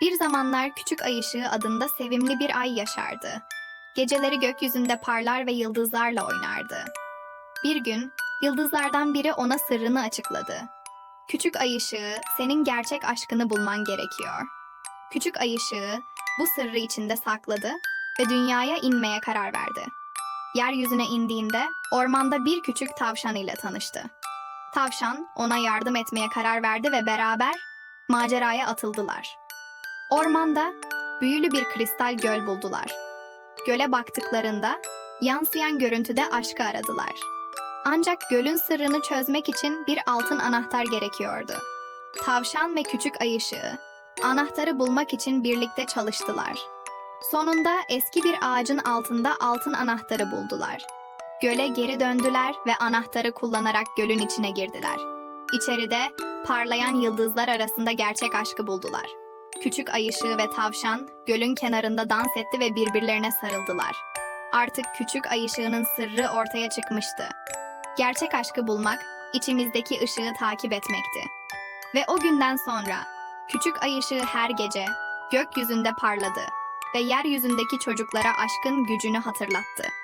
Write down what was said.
Bir zamanlar küçük ay ışığı adında sevimli bir ay yaşardı. Geceleri gökyüzünde parlar ve yıldızlarla oynardı. Bir gün yıldızlardan biri ona sırrını açıkladı. Küçük ay ışığı, senin gerçek aşkını bulman gerekiyor. Küçük ay ışığı bu sırrı içinde sakladı ve dünyaya inmeye karar verdi. Yeryüzüne indiğinde ormanda bir küçük tavşan ile tanıştı. Tavşan ona yardım etmeye karar verdi ve beraber maceraya atıldılar. Ormanda büyülü bir kristal göl buldular. Göle baktıklarında yansıyan görüntüde aşkı aradılar. Ancak gölün sırrını çözmek için bir altın anahtar gerekiyordu. Tavşan ve küçük ay ışığı anahtarı bulmak için birlikte çalıştılar. Sonunda eski bir ağacın altında altın anahtarı buldular. Göle geri döndüler ve anahtarı kullanarak gölün içine girdiler. İçeride parlayan yıldızlar arasında gerçek aşkı buldular. Küçük ay ışığı ve tavşan gölün kenarında dans etti ve birbirlerine sarıldılar. Artık küçük ay ışığının sırrı ortaya çıkmıştı. Gerçek aşkı bulmak, içimizdeki ışığı takip etmekti. Ve o günden sonra küçük ay ışığı her gece gökyüzünde parladı ve yeryüzündeki çocuklara aşkın gücünü hatırlattı.